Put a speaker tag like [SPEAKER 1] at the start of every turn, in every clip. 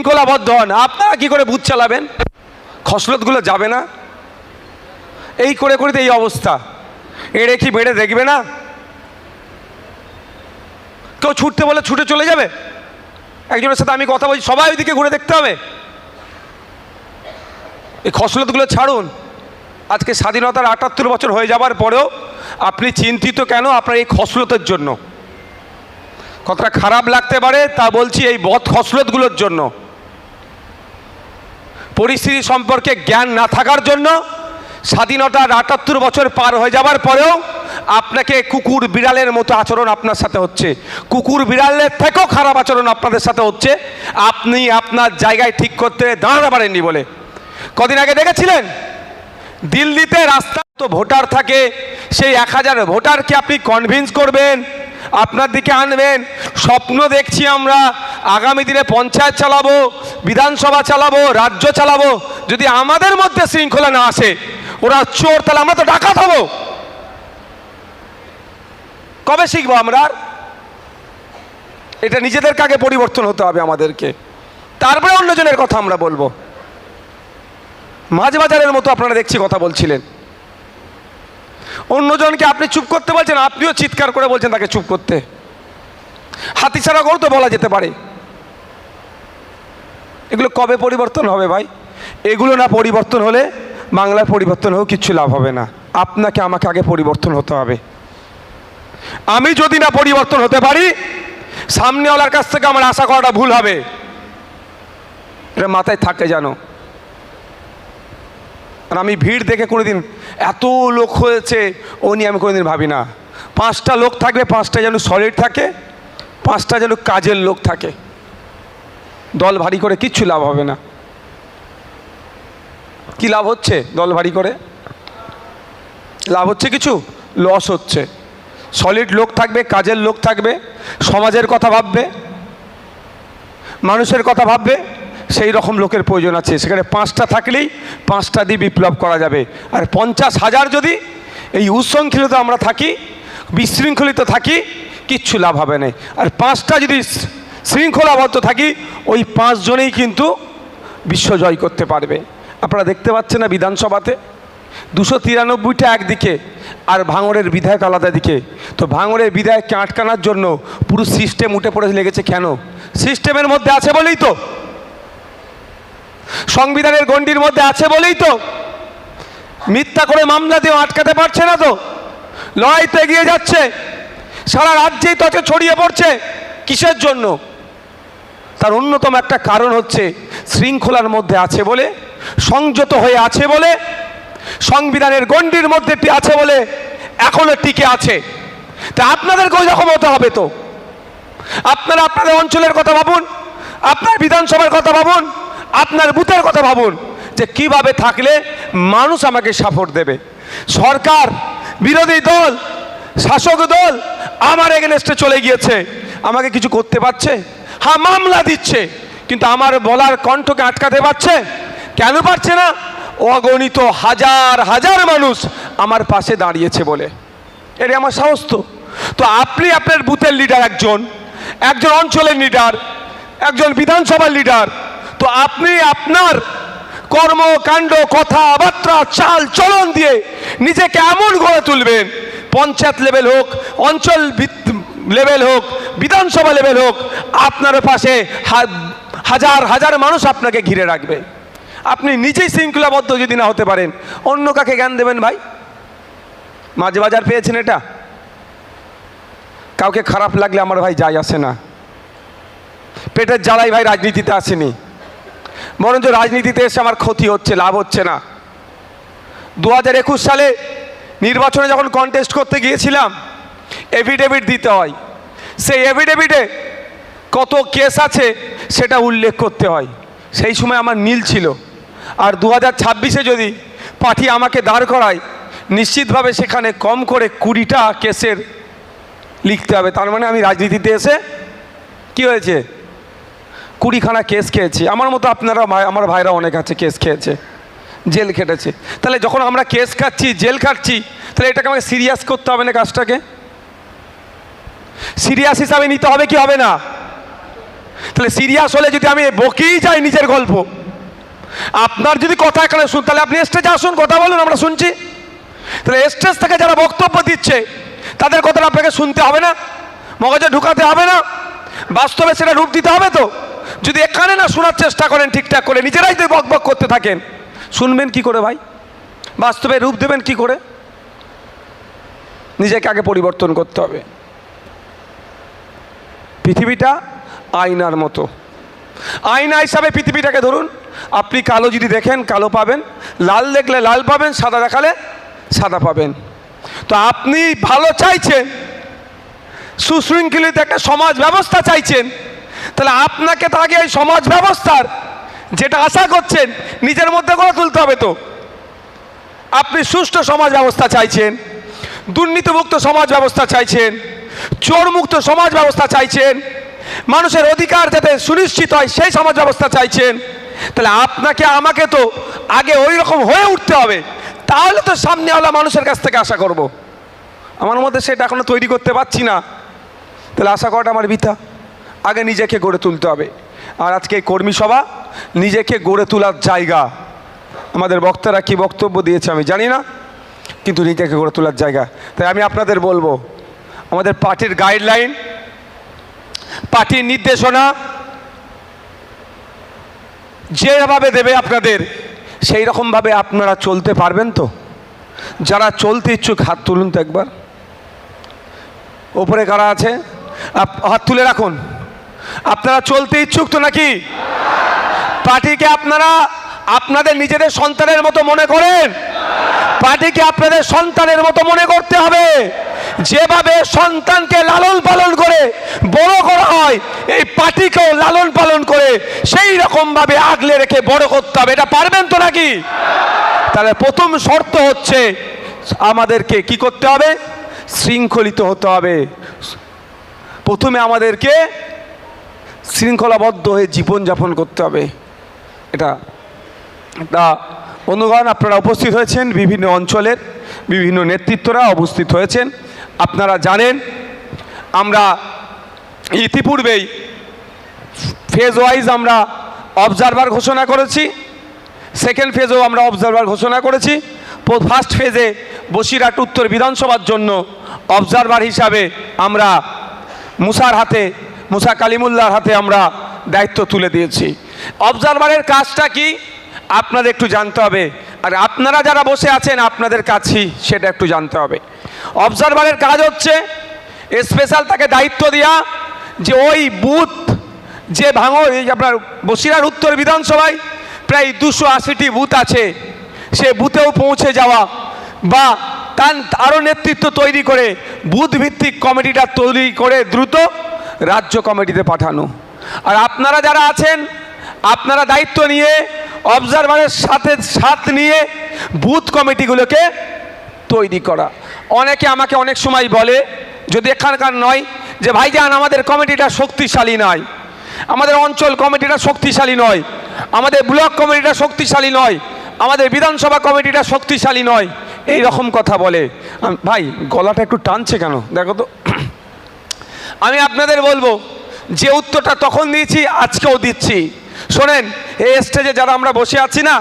[SPEAKER 1] শৃঙ্খলাবদ্ধ হন। আপনারা কি করে বুথ চালাবেন? খসলতগুলো যাবে না? এই করে করে এই অবস্থা। এড়ে কি বেড়ে দেখবে না? কেউ ছুটতে বলে ছুটে চলে যাবে? একজনের সাথে আমি কথা বলছি, সবাই ওইদিকে ঘুরে দেখতে হবে। এই খসলতগুলো ছাড়ুন। আজকে স্বাধীনতার আটাত্তর বছর হয়ে যাবার পরেও আপনি চিন্তিত কেন? আপনার এই খসলতের জন্য। কতটা খারাপ লাগতে পারে তা বলছি এই বদ খসলতগুলোর জন্য। পরিস্থিতি সম্পর্কে জ্ঞান না থাকার জন্য স্বাধীনতার আটাত্তর বছর পার হয়ে যাবার পরেও আপনাকে কুকুর বিড়ালের মতো আচরণ আপনার সাথে হচ্ছে। কুকুর বিড়ালের থেকেও খারাপ আচরণ আপনাদের সাথে হচ্ছে। আপনি আপনার জায়গায় ঠিক করতে দাঁড়াতে পারেননি বলে। কদিন আগে দেখেছিলেন? দিল্লিতে রাস্তা তো ভোটার থাকে, সেই এক হাজার ভোটারকে আপনি কনভিন্স করবেন আপনার দিকে আনবেন। স্বপ্ন দেখছি আমরা, আগামী দিনে পঞ্চায়েত চালাবো, বিধানসভা চালাবো, রাজ্য চালাবো। যদি আমাদের মধ্যে শৃঙ্খলা না আসে, ওরা চোর, তাহলে আমরা তো ডাকাত হব। কবে শিখব আমরা এটা নিজেদেরকে আগে পরিবর্তন হতে হবে আমাদেরকে। তারপরে অন্যজনের কথা আমরা বলব। মাঝ বাজারের মতো আপনারা দেখছি কথা বলছিলেন। অন্যজনকে আপনি চুপ করতে বলছেন, আপনিও চিৎকার করে বলছেন তাকে চুপ করতে। হাতিছাড়া করে তো বলা যেতে পারে। এগুলো কবে পরিবর্তন হবে ভাই? এগুলো না পরিবর্তন হলে বাংলার পরিবর্তন হোক কিচ্ছু লাভ হবে না। আপনাকে, আমাকে আগে পরিবর্তন হতে হবে। আমি যদি না পরিবর্তন হতে পারি, সামনেওয়ালার কাছ থেকে আমার আশা করাটা ভুল হবে। এটা মাথায় থাকে জানো আর আমি ভিড় দেখে কোনোদিন এত লোক হয়েছে, ও নিয়ে আমি কোনোদিন ভাবি না। পাঁচটা লোক থাকলে পাঁচটা যেন সলিড থাকে, পাঁচটা যেন কাজের লোক থাকে। দল ভারী করে কিচ্ছু লাভ হবে না। কি লাভ হচ্ছে দল ভারী করে? লাভ হচ্ছে কিছু? লস হচ্ছে। সলিড লোক থাকবে, কাজের লোক থাকবে, সমাজের কথা ভাববে, মানুষের কথা ভাববে সেই রকম লোকের প্রয়োজন আছে। সেখানে পাঁচটা থাকলেই পাঁচটা দিয়ে বিপ্লব করা যাবে। আর পঞ্চাশ হাজার যদি এই উচ্ছৃঙ্খলিত আমরা থাকি, বিশৃঙ্খলিত থাকি, কিচ্ছু লাভ হবে না। আর পাঁচটা যদি শৃঙ্খলাবদ্ধ থাকি, ওই পাঁচজনেই কিন্তু বিশ্ব জয় করতে পারবে। আপনারা দেখতে পাচ্ছেন না বিধানসভাতে? দুশো তিরানব্বইটা একদিকে আর ভাঙড়ের বিধায়ক আলাদা দিকে। তো ভাঙড়ের বিধায়ককে আটকানোর জন্য পুরো সিস্টেম উঠে পড়ে লেগেছে কেন? সিস্টেমের মধ্যে আছে বলেই তো। সংবিধানের গণ্ডির মধ্যে আছে বলেই তো। মিথ্যা করে মামলা দিয়ে আটকাতে পারছে না তো। লড়াই তো এগিয়ে যাচ্ছে। সারা রাজ্যেই তো ছড়িয়ে পড়ছে। কিসের জন্য? তার অন্যতম একটা কারণ হচ্ছে, শৃঙ্খলার মধ্যে আছে বলে, সংযত হয়ে আছে বলে, সংবিধানের গণ্ডির মধ্যে আছে বলে এখনও টিকে আছে। তা আপনাদেরকে ওই রকম হতে হবে তো। আপনারা আপনাদের অঞ্চলের কথা ভাবুন, আপনার বিধানসভার কথা ভাবুন আপনার বুথের কথা ভাবুন যে কীভাবে থাকলে মানুষ আমাকে সাপোর্ট দেবে। সরকার, বিরোধী দল, শাসক দল আমার এগেনস্টে চলে গিয়েছে। আমাকে কিছু করতে পারছে? হ্যাঁ মামলা দিচ্ছে। কিন্তু আমার বলার কণ্ঠকে আটকাতে পারছে? কেন পারছে না? অগণিত হাজার হাজার মানুষ আমার পাশে দাঁড়িয়েছে বলে। এটা আমার সাহস তো। তো আপনি আপনার বুথের লিডার একজন একজন অঞ্চলের লিডার একজন বিধানসভার লিডার তো আপনি আপনার কর্মকাণ্ড কথাবার্তা, চাল, চলন দিয়ে নিজেকে এমন গড়ে তুলবেন, পঞ্চায়েত লেভেল হোক, অঞ্চল লেভেল হোক, বিধানসভা লেভেল হোক, আপনার পাশে হাজার হাজার মানুষ আপনাকে ঘিরে রাখবে। আপনি নিজেই শৃঙ্খলাবদ্ধ যদি না হতে পারেন, অন্য কাকে জ্ঞান দেবেন ভাই? মাঝে বাজার পেয়েছেন এটা? কাউকে খারাপ লাগলে আমার ভাই যায় আসে না। পেটের জ্বালাই ভাই রাজনীতিতে আসেনি। বরঞ্চ রাজনীতিতে এসে আমার ক্ষতি হচ্ছে, লাভ হচ্ছে না। দু হাজার একুশ সালে নির্বাচনে যখন কন্টেস্ট করতে গিয়েছিলাম এফিডেভিট দিতে হয়। সেই এফিডেভিটে কত কেস আছে সেটা উল্লেখ করতে হয়। সেই সময় আমার নীল ছিল। আর দু হাজার ছাব্বিশে যদি পার্টি আমাকে দাঁড় করায়, নিশ্চিতভাবে সেখানে কম করে কুড়িটা কেসের লিখতে হবে। তার মানে আমি রাজনীতিতে এসে কি হয়েছে? কুড়িখানা কেস খেয়েছি। আমার মতো আপনারা ভাই আমার ভাইরা অনেক আছে কেস খেয়েছে, জেল খেটেছে। তাহলে যখন আমরা কেস খাচ্ছি, জেল খাচ্ছি, তাহলে এটাকে আমাকে সিরিয়াস করতে হবে না কাজটাকে? সিরিয়াস হিসাবে নিতে হবে কি হবে না? তাহলে সিরিয়াস হলে যদি আমি বকেই যাই নিজের গল্প, আপনার যদি কথা এখানে শুন তাহলে আপনি স্টেজে আসুন, কথা বলুন, আমরা শুনছি। তাহলে স্টেজ থেকে যারা বক্তব্য দিচ্ছে, তাদের কথাটা আপনাকে শুনতে হবে না, মগজে ঢুকাতে হবে না, বাস্তবে সেটা রূপ দিতে হবে তো? যদি এখানে না শোনার চেষ্টা করেন ঠিকঠাক করে, নিজেরাই যদি বক বক করতে থাকেন, শুনবেন কি করে ভাই? বাস্তবে রূপ দেবেন কি করে? নিজেকে আগে পরিবর্তন করতে হবে। পৃথিবীটা আয়নার মতো। আয়না হিসাবে পৃথিবীটাকে ধরুন, আপনি কালো যদি দেখেন, কালো পাবেন, লাল দেখলে লাল পাবেন, সাদা দেখালে সাদা পাবেন। তো আপনি ভালো চাইছেন, সুশৃঙ্খলিত একটা সমাজ ব্যবস্থা চাইছেন তাহলে আপনাকে তো আগে এই সমাজ ব্যবস্থার যেটা আশা করছেন, নিজের মধ্যে করে তুলতে হবে তো। আপনি সুষ্ঠু সমাজ ব্যবস্থা চাইছেন, দুর্নীতিমুক্ত সমাজ ব্যবস্থা চাইছেন, চোরমুক্ত সমাজ ব্যবস্থা চাইছেন, মানুষের অধিকার যাতে সুনিশ্চিত হয় সেই সমাজ ব্যবস্থা চাইছেন, তাহলে আপনাকে আমাকে তো আগে ওই রকম হয়ে উঠতে হবে। তাহলে তো সামনেওয়ালা মানুষের কাছ থেকে আশা করব। আমার মধ্যে সেটা এখনও তৈরি করতে পারছি না। তাহলে আশা করাটা আমার বৃথা। আগে নিজেকে গড়ে তুলতে হবে। আর আজকে কর্মী সভা নিজেকে গড়ে তোলার জায়গা। আমাদের বক্তারা কি বক্তব্য দিয়েছে আমি জানি না, কিন্তু নিজেকে গড়ে তোলার জায়গা। তাই আমি আপনাদের বলব, আমাদের পার্টির গাইডলাইন পার্টির নির্দেশনা যেভাবে দেবে আপনাদের সেই রকমভাবে আপনারা চলতে পারবেন তো? যারা চলতে ইচ্ছুক, হাত তুলুন তো একবার। ওপরে কারা আছে? হাত তুলে রাখুন। আপনারা চলতে ইচ্ছুক তো নাকি? পার্টিকে আপনারা আপনাদের নিজেদের সন্তানের মতো মনে করেন? পার্টিকে আপনাদের সন্তানের মতো মনে করতে হবে। যেভাবে সন্তানকে লালন পালন করে বড় করা হয়, এই পার্টিকেও লালন পালন করে সেই রকমভাবে আগলে রেখে বড় করতে হবে। এটা পারবেন তো নাকি? তাহলে প্রথম শর্ত হচ্ছে আমাদেরকে কি করতে হবে? শৃঙ্খলিত হতে হবে। প্রথমে আমাদেরকে শৃঙ্খলাবদ্ধ হয়ে জীবনযাপন করতে হবে। এটা তা বন্ধুগণ, আপনারা উপস্থিত হয়েছেন বিভিন্ন অঞ্চলের বিভিন্ন নেতৃত্বরা উপস্থিত হয়েছেন। আপনারা জানেন, আমরা ইতিপূর্বেই ফেজ ওয়াইজ আমরা অবজারভার ঘোষণা করেছি সেকেন্ড ফেজেও আমরা অবজারভার ঘোষণা করেছি। ফার্স্ট ফেজে বসিরহাট উত্তর বিধানসভার জন্য অবজারভার হিসাবে আমরা মুসার হাতে মুসা কালিমুল্লার হাতে আমরা দায়িত্ব তুলে দিয়েছি। অবজারভারের কাজটা কি? আপনাদের একটু জানতে হবে। আর আপনারা যারা বসে আছেন, আপনাদের কাছেই সেটা একটু জানতে হবে। অবজারভারের কাজ হচ্ছে স্পেশাল তাকে দায়িত্ব দেওয়া যে ওই বুথ, যে ভাঙর আপনার বসিরার উত্তর বিধানসভায় প্রায় দুশো আশিটি বুথ আছে। সে বুথেও পৌঁছে যাওয়া বা তার আরও নেতৃত্ব তৈরি করে বুথ ভিত্তিক কমিটিটা তৈরি করে দ্রুত রাজ্য কমিটিতে পাঠানো। আর আপনারা যারা আছেন, আপনারা দায়িত্ব নিয়ে অবজারভারের সাথে সাথ নিয়ে বুথ কমিটিগুলোকে তৈরি করা। অনেকে আমাকে অনেক সময় বলে, যদি এখানকার নয়, যে ভাইজান, আমাদের কমিটিটা শক্তিশালী নয়। আমাদের অঞ্চল কমিটিটা শক্তিশালী নয়। আমাদের ব্লক কমিটিটা শক্তিশালী নয়। আমাদের বিধানসভা কমিটিটা শক্তিশালী নয়। এই রকম কথা বলে। ভাই, গলাটা একটু টানছে কেন? দেখো তো। আমি আপনাদের বলব, যে উত্তরটা তখন দিয়েছি, আজকেও দিচ্ছি। শোনেন, এই স্টেজে যারা আমরা বসে আছি না,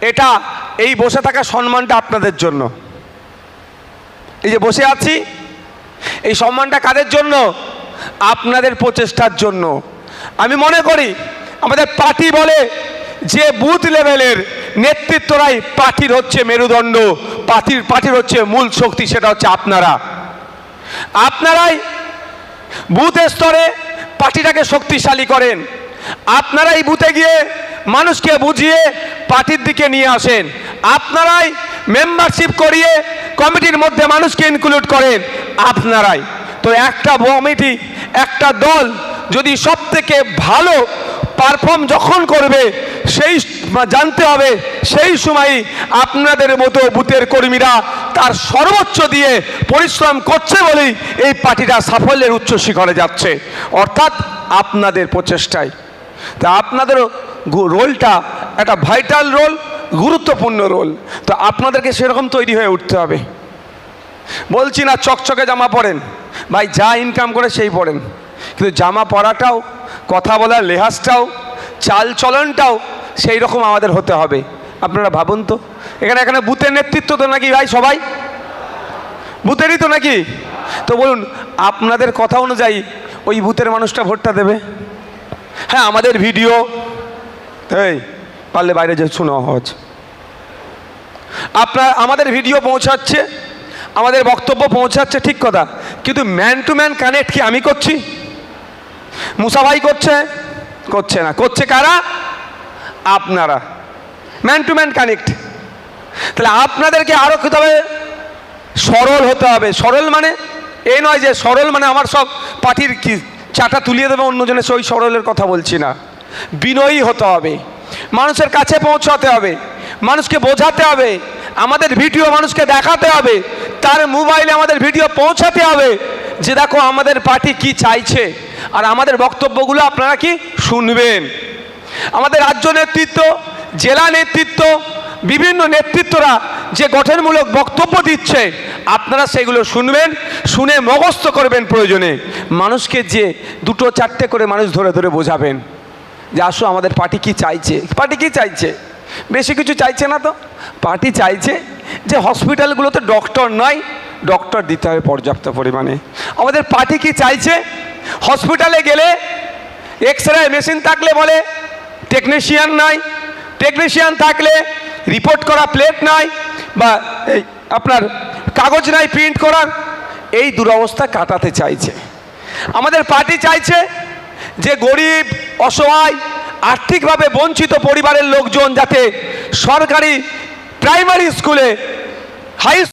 [SPEAKER 1] এটা, এই বসে থাকা সম্মানটা আপনাদের জন্য। এই যে বসে আছি, এই সম্মানটা কাদের জন্য? আপনাদের প্রচেষ্টার জন্য। আমি মনে করি, আমাদের পার্টি বলে যে বুথ লেভেলের নেতৃত্বরাই পার্টির হচ্ছে মেরুদণ্ড, পার্টির পার্টির হচ্ছে মূল শক্তি, সেটা হচ্ছে আপনারা। আপনারাই বুথ স্তরে পার্টিটাকে শক্তিশালী করেন। আপনারাই বুথে গিয়ে মানুষকে বুঝিয়ে পার্টির দিকে নিয়ে আসেন। আপনারাই মেম্বারশিপ করিয়ে কমিটির মধ্যে মানুষকে ইনক্লুড করেন। আপনারাই। তো একটা কমিটি, একটা দল যদি সব থেকে ভালো পারফর্ম যখন করবে, সেই জানতে হবে, সেই সময় আপনাদের মতো বুথের কর্মীরা তার সর্বোচ্চ দিয়ে পরিশ্রম করছে বলেই এই পার্টিটা সাফল্যের উচ্চ শিখরে যাচ্ছে। অর্থাৎ আপনাদের প্রচেষ্টায়। তা আপনাদেরও রোলটা একটা ভাইটাল রোল, গুরুত্বপূর্ণ রোল। তো আপনাদেরকে সেরকম তৈরি হয়ে উঠতে হবে। বলছি না চকচকে জামা পরেন, ভাই যা ইনকাম করে সেই পরেন। কিন্তু জামা পরাটাও, কথা বলার লেহাজটাও চাল চলনটাও সেই রকম আমাদের হতে হবে। আপনারা ভাবুন তো। এখানে এখানে বুথের নেতৃত্ব তো নাকি ভাই সবাই? বুথেরই তো নাকি? তো বলুন, আপনাদের কথা অনুযায়ী ওই বুথের মানুষটা ভোটটা দেবে? হ্যাঁ আমাদের ভিডিও। এই, পারলে বাইরে যে শোনো আওয়াজ আপনার, আমাদের ভিডিও পৌঁছাচ্ছে, আমাদের বক্তব্য পৌঁছাচ্ছে, ঠিক কথা। কিন্তু ম্যান টু ম্যান কানেক্ট কি আমি করছি? মুসা ভাই করছে? করছে না। করছে কারা? আপনারা। ম্যান টু ম্যান কানেক্ট তাহলে আপনাদেরকে আরও তবে সরল হতে হবে। সরল মানে এই নয় যে সরল মানে আমার সব পার্টির কি চাটা তুলিয়ে দেবে, অন্যজনের সে ওই সরলের কথা বলছি না। বিনয়ী হতে হবে। মানুষের কাছে পৌঁছাতে হবে। মানুষকে বোঝাতে হবে। আমাদের ভিডিও মানুষকে দেখাতে হবে। তার মোবাইলে আমাদের ভিডিও পৌঁছাতে হবে। যে দেখো আমাদের পার্টি কি চাইছে। আর আমাদের বক্তব্যগুলো আপনারা কি শুনবেন। আমাদের রাজ্য নেতৃত্ব, জেলা নেতৃত্ব, বিভিন্ন নেতৃত্বরা যে গঠনমূলক বক্তব্য দিচ্ছে, আপনারা সেগুলো শুনবেন, শুনে মগস্থ করবেন প্রয়োজনে। মানুষকে যে দুটো চারটে করে মানুষ ধরে ধরে বোঝাবেন, যে আসো আমাদের পার্টি কি চাইছে? পার্টি কি চাইছে? বেশি কিছু চাইছে না তো? পার্টি চাইছে যে হসপিটালগুলোতে ডক্টর নয়, ডক্টর দিতে হবে পর্যাপ্ত পরিমাণে। আমাদের পার্টি কি চাইছে? হসপিটালে গেলে এক্স রে মেশিন থাকলে বলে টেকনিশিয়ান নাই। টেকনিশিয়ান থাকলে রিপোর্ট করা প্লেট নাই বা আপনার কাগজ নাই প্রিন্ট করার। এই দুরবস্থা কাটাতে চাইছে। আমাদের পার্টি চাইছে যে গরিব, অসহায়, আর্থিকভাবে বঞ্চিত পরিবারের লোকজন যাতে সরকারি প্রাইমারি স্কুলে হাই